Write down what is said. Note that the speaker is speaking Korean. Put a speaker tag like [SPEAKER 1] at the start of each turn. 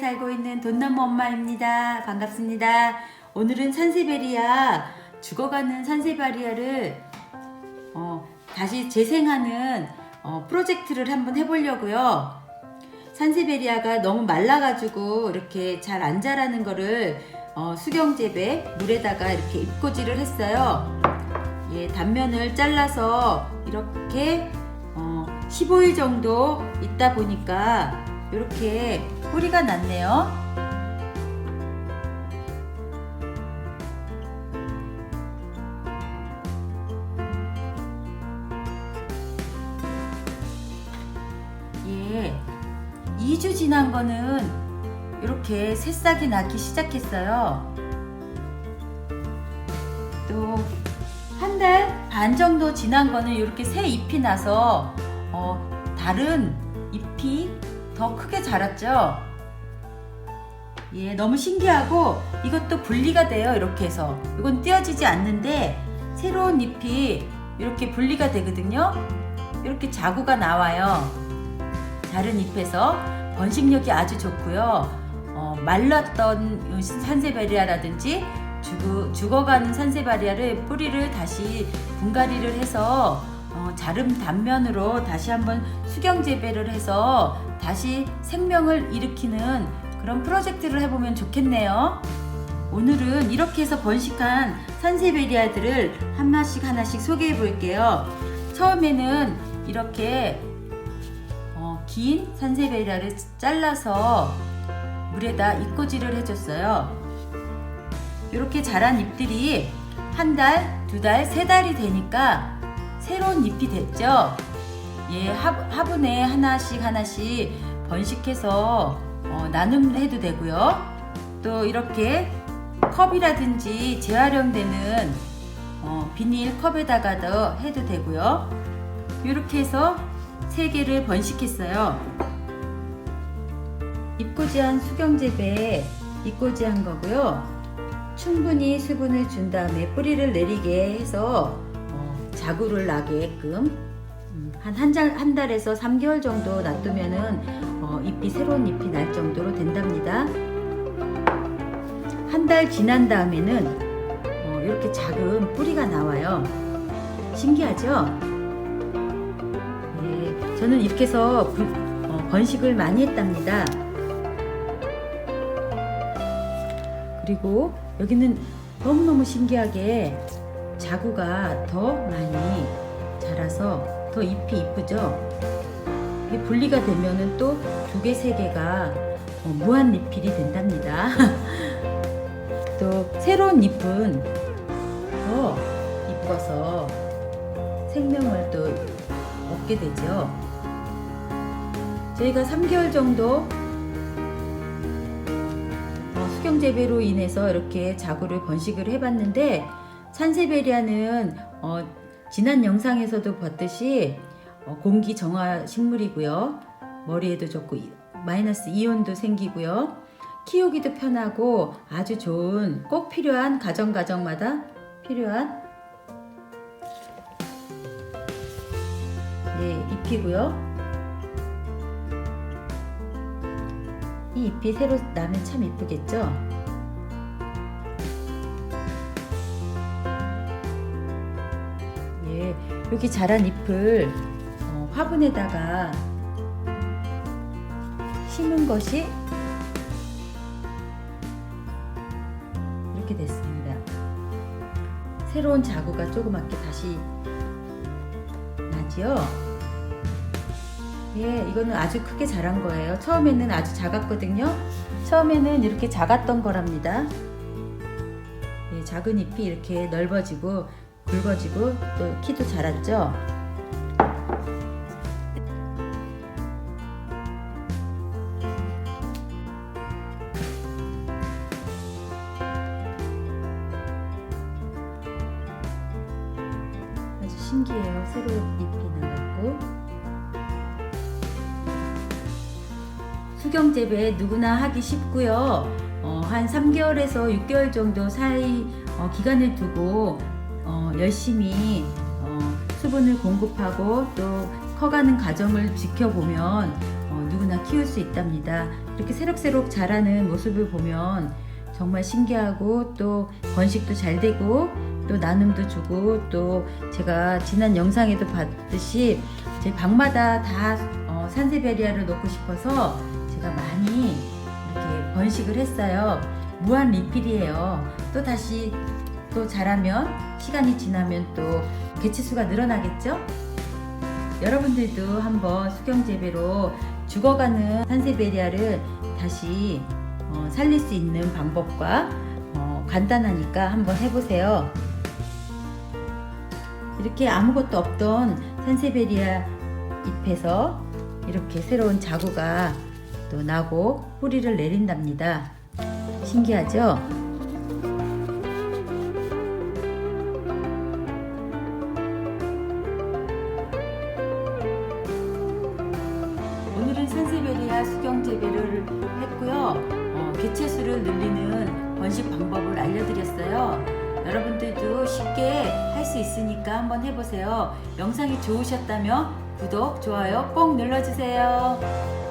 [SPEAKER 1] 돈나무 엄마입니다. 반갑습니다. 오늘은 산세베리아 죽어가는 산세바리아를 어, 다시 재생하는 어, 프로젝트를 한번 해보려고요. 산세베리아가 너무 말라가지고 이렇게 잘 안 자라는 거를 어, 수경재배 물에다가 이렇게 입고지를 했어요. 예, 단면을 잘라서 이렇게 어, 15일 정도 있다 보니까 이렇게 뿌리가 났네요. 예, 2주 지난 거는 이렇게 새싹이 나기 시작했어요. 또 한 달 반 정도 지난 거는 이렇게 새 잎이 나서 어, 다른 잎이 더 크게 자랐죠. 예, 너무 신기하고 이것도 분리가 돼요. 이렇게 해서 이건 띄어지지 않는데 새로운 잎이 이렇게 분리가 되거든요. 이렇게 자구가 나와요. 다른 잎에서 번식력이 아주 좋고요. 어, 말랐던 산세베리아라든지 죽어, 죽어가는 산세바리아를 뿌리를 다시 분갈이를 해서 어, 자름 단면으로 다시 한번 수경 재배를 해서 다시 생명을 일으키는 그런 프로젝트를 해보면 좋겠네요. 오늘은 이렇게 해서 번식한 산세베리아들을 하나씩 하나씩 소개해 볼게요. 처음에는 이렇게 어, 긴 산세베리아를 잘라서 물에다 입고지를 해줬어요. 이렇게 자란 잎들이 한 달, 두 달, 세 달이 되니까 새로운 잎이 됐죠. 예, 화, 화분에 하나씩 하나씩 번식해서 어, 나눔해도 되고요. 또 이렇게 컵이라든지 재활용되는 어, 비닐 컵에다가도 해도 되고요. 이렇게 해서 세 개를 번식했어요. 입고지한 수경재배에 입고지한 거고요. 충분히 수분을 준 다음에 뿌리를 내리게 해서 어, 자구를 나게끔 음, 한, 한, 달, 한 달에서 3개월 정도 놔두면은 어, 잎이 새로운 잎이 날 정도로 된답니다. 한 달 지난 다음에는 어, 이렇게 작은 뿌리가 나와요. 신기하죠? 예, 저는 이렇게 해서 부- 어, 번식을 많이 했답니다. 그리고 여기는 너무너무 신기하게 자구가 더 많이 자라서 더 잎이 이쁘죠? 이게 분리가 되면은 또 두 개, 세 개가 어, 무한 리필이 된답니다. 또 새로운 잎은 더 이뻐서 생명을 또 얻게 되죠. 저희가 3개월 정도 어, 수경 재배로 인해서 이렇게 자구를 번식을 해봤는데 산세베리아는 어, 지난 영상에서도 봤듯이 어, 공기 정화 식물이고요. 머리에도 좋고 이- 마이너스 이온도 생기고요. 키우기도 편하고 아주 좋은 꼭 필요한 가정 가정마다 필요한 예, 잎이고요. 이 잎이 새로 나면 참 이쁘겠죠? 여기 자란 잎을 어, 화분에다가 심은 것이 이렇게 됐습니다. 새로운 자구가 조그맣게 다시 나지요. 예, 이거는 아주 크게 자란 거예요. 처음에는 아주 작았거든요. 처음에는 이렇게 작았던 거랍니다. 예, 작은 잎이 이렇게 넓어지고 굵어지고 또 키도 자랐죠. 아주 신기해요. 새로운 잎이 나왔고. 수경 재배 누구나 하기 쉽고요. 어, 한 3개월에서 6개월 정도 사이 어, 기간을 두고 어, 열심히 어, 수분을 공급하고 또 커가는 과정을 지켜보면 어, 누구나 키울 수 있답니다. 이렇게 새록새록 자라는 모습을 보면 정말 신기하고 또 번식도 잘 되고 또 나눔도 주고 또 제가 지난 영상에도 봤듯이 제 방마다 다 어, 산세베리아를 놓고 싶어서 제가 많이 이렇게 번식을 했어요. 무한 리필이에요. 또 다시 또 자라면 시간이 지나면 또 개체수가 늘어나겠죠? 여러분들도 한번 수경 재배로 죽어가는 산세베리아를 다시 어, 살릴 수 있는 방법과 어, 간단하니까 한번 해보세요. 이렇게 아무것도 없던 산세베리아 잎에서 이렇게 새로운 자구가 또 나고 뿌리를 내린답니다. 신기하죠? 수경 재배를 했고요. 어, 개체수를 늘리는 번식 방법을 알려드렸어요. 여러분들도 쉽게 할 수 있으니까 한번 해보세요. 영상이 좋으셨다면 구독, 좋아요 꼭 눌러주세요.